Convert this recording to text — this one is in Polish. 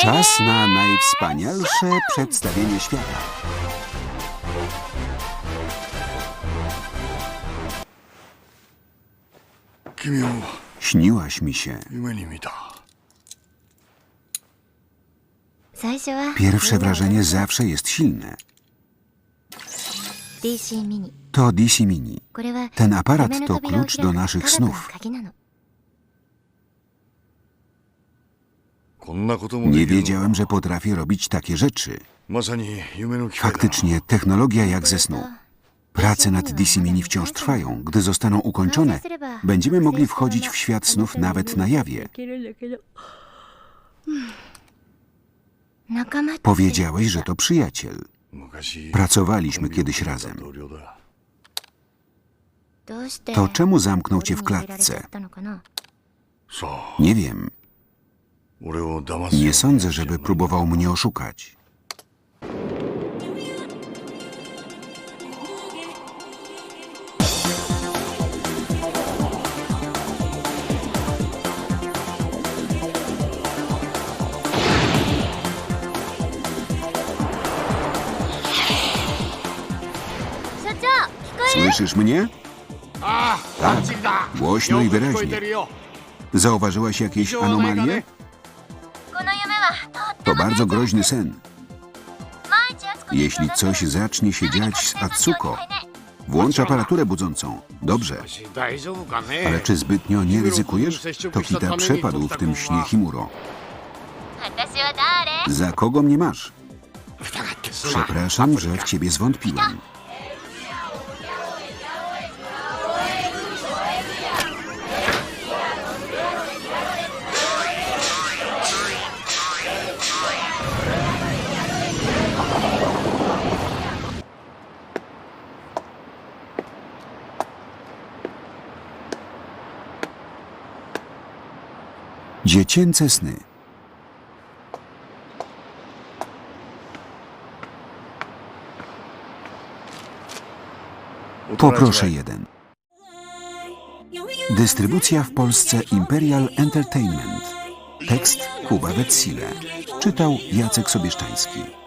Czas na najwspanialsze przedstawienie świata. Śniłaś mi się. Pierwsze wrażenie zawsze jest silne. To DC Mini. Ten aparat to klucz do naszych snów. Nie wiedziałem, że potrafię robić takie rzeczy. Faktycznie, technologia jak ze snu. Prace nad Disimini wciąż trwają. Gdy zostaną ukończone, będziemy mogli wchodzić w świat snów nawet na jawie. Powiedziałeś, że to przyjaciel. Pracowaliśmy kiedyś razem. To czemu zamknął cię w klatce? Nie wiem. Nie sądzę, żeby próbował mnie oszukać. Słyszysz mnie? Tak, głośno i wyraźnie. Zauważyłaś jakieś anomalie? To bardzo groźny sen. Jeśli coś zacznie się dziać z Atsuko, włącz aparaturę budzącą. Dobrze. Ale czy zbytnio nie ryzykujesz? Tokita przepadł w tym śnie Himuro. Za kogo mnie masz? Przepraszam, że w ciebie zwątpiłem. Dziecięce sny. Poproszę jeden. Dystrybucja w Polsce Imperial Entertainment. Tekst Kuba Wetsile. Czytał Jacek Sobieszczański.